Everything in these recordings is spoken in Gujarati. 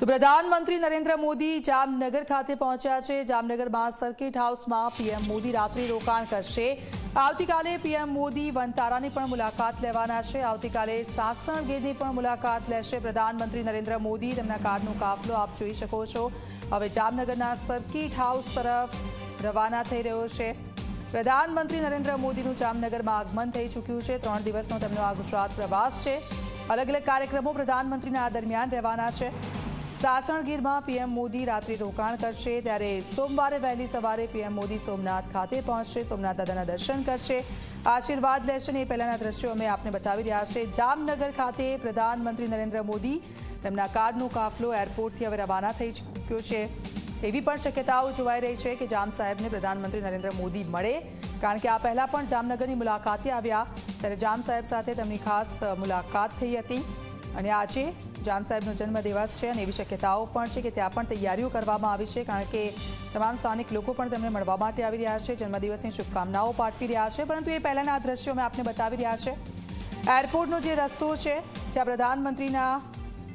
તો પ્રધાનમંત્રી નરેન્દ્ર મોદી જામનગર ખાતે પહોંચ્યા છે. જામનગરમાં સર્કિટ હાઉસમાં પીએમ મોદી રાત્રિ રોકાણ કરશે. આવતીકાલે પીએમ મોદી વનતારાની પણ મુલાકાત લેવાના છે. આવતીકાલે સાસણ ગીરની પણ મુલાકાત લેશે પ્રધાનમંત્રી નરેન્દ્ર મોદી. તેમના કારનો કાફલો આપ જોઈ શકો છો. હવે જામનગરના સર્કિટ હાઉસ તરફ રવાના થઈ રહ્યો છે. પ્રધાનમંત્રી નરેન્દ્ર મોદીનું જામનગરમાં આગમન થઈ ચૂક્યું છે. ત્રણ દિવસનો તેમનો આ ગુજરાત પ્રવાસ છે. અલગ અલગ કાર્યક્રમો પ્રધાનમંત્રીના આ દરમિયાન રહેવાના છે. સાસણગીરમાં પીએમ મોદી રાત્રિ રોકાણ કરશે, ત્યારે સોમવારે વહેલી સવારે પીએમ મોદી સોમનાથ ખાતે પહોંચશે, સોમનાથ દાદાના દર્શન કરશે. આશીર્વાદ લેશે ને એ પહેલાના દ્રશ્યો અમે આપને બતાવી રહ્યા છે જામનગર ખાતે પ્રધાનમંત્રી નરેન્દ્ર મોદી તેમના કારનો કાફલો એરપોર્ટથી હવે રવાના થઈ ચૂક્યો છે. એવી પણ શક્યતાઓ જોવાઈ રહી છે કે જામ સાહેબને પ્રધાનમંત્રી નરેન્દ્ર મોદી મળે, કારણ કે આ પહેલાં પણ જામનગરની મુલાકાતે આવ્યા. ત્યારે જામ સાહેબ સાથે તેમની ખાસ મુલાકાત થઈ હતી. અને આજે જામ સાહેબનો જન્મદિવસ છે અને એવી શક્યતાઓ પણ છે કે ત્યાં પણ તૈયારીઓ કરવામાં આવી છે, કારણ કે તમામ સ્થાનિક લોકો પણ તેમને મળવા માટે આવી રહ્યા છે, જન્મદિવસની શુભકામનાઓ પાઠવી રહ્યા છે. પરંતુ એ પહેલાંના આ દ્રશ્યો અમે આપને બતાવી રહ્યા છે. એરપોર્ટનો જે રસ્તો છે, ત્યાં પ્રધાનમંત્રીના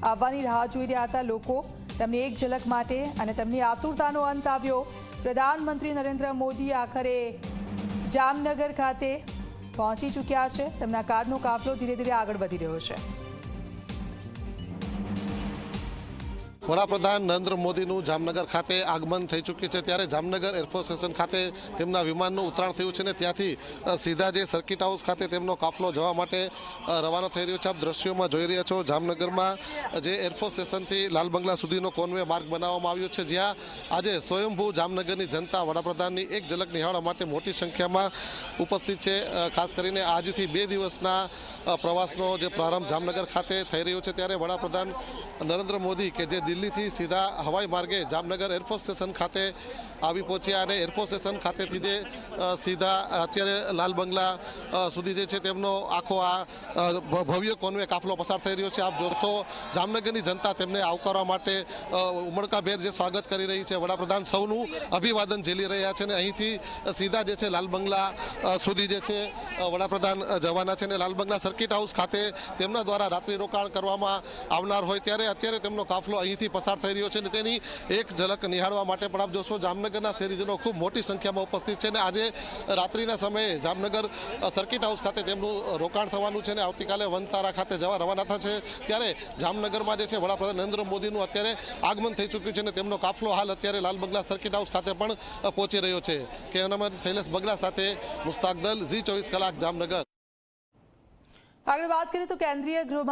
આવવાની રાહ જોઈ રહ્યા હતા લોકો. તેમની એક ઝલક માટે અને તેમની આતુરતાનો અંત આવ્યો. પ્રધાનમંત્રી નરેન્દ્ર મોદી આખરે જામનગર ખાતે પહોંચી ચૂક્યા છે. તેમના કારનો કાફલો ધીરે ધીરે આગળ વધી રહ્યો છે. વડાપ્રધાન નરેન્દ્ર મોદીનું જામનગર ખાતે આગમન થઈ ચૂક્યું છે. ત્યારે જામનગર એરફોર્સ સ્ટેશન ખાતે તેમના વિમાનનું ઉતરાણ થયું છે ને ત્યાંથી સીધા જે સર્કિટ હાઉસ ખાતે તેમનો કાફલો જવા માટે રવાના થઈ રહ્યો છે. આપ દ્રશ્યોમાં જોઈ રહ્યા છો જામનગરમાં જે એરફોર્સ સ્ટેશનથી લાલ બંગલા સુધીનો કોનવે માર્ગ બનાવવામાં આવ્યો છે, જ્યાં આજે સ્વયંભૂ જામનગરની જનતા વડાપ્રધાનની એક ઝલક નિહાળવા માટે મોટી સંખ્યામાં ઉપસ્થિત છે. ખાસ કરીને આજથી બે દિવસના પ્રવાસનો જે પ્રારંભ જામનગર ખાતે થઈ રહ્યો છે. ત્યારે વડાપ્રધાન નરેન્દ્ર મોદી કે જે દિલ્હીથી સીધા હવાઈ માર્ગે જામનગર એરફોર્સ સ્ટેશન ખાતે આવી પહોંચ્યા અને એરફોર્સ સ્ટેશન ખાતેથી જે સીધા અત્યારે લાલ બંગલા સુધી જે છે તેમનો આખો આ ભવ્ય કોન્વે કાફલો પસાર થઈ રહ્યો છે. આપ જોશો જામનગરની જનતા તેમને આવકારવા માટે ઉમળકાભેર જે સ્વાગત કરી રહી છે. વડાપ્રધાન સૌનું અભિવાદન ઝીલી રહ્યા છે અને અહીંથી સીધા જે છે લાલ બંગલા સુધી જે છે વડાપ્રધાન જવાના છે અને લાલ બંગલા સર્કિટ હાઉસ ખાતે તેમના દ્વારા રાત્રિ રોકાણ કરવામાં આવનાર હોય ત્યારે અત્યારે તેમનો કાફલો અહીંથી પસાર થઈ રહ્યો છે અને તેની એક ઝલક નિહાળવા માટે પણ આપ જોશો, જામનગરના શહેરીજનો ખૂબ મોટી સંખ્યામાં ઉપસ્થિત છે અને આજે રાત્રિના સમયે જામનગર સર્કિટ હાઉસ ખાતે તેમનું રોકાણ થવાનું છે અને આવતીકાલે વનતારા ખાતે જવા રવાના થશે. ત્યારે જામનગરમાં જે છે વડાપ્રધાન નરેન્દ્ર મોદીનું અત્યારે આગમન થઈ ચૂક્યું છે અને તેમનો કાફલો હાલ અત્યારે લાલ બંગલા સર્કિટ હાઉસ ખાતે પણ પહોંચી રહ્યો છે. કેમેરામેન શૈલેષ બગડા સાથે મુસ્તાક દલ, ઝી ચોવીસ કલાક, જામનગર. આગળ વાત કરીએ તો કેન્દ્રીય ગૃહમંત્રી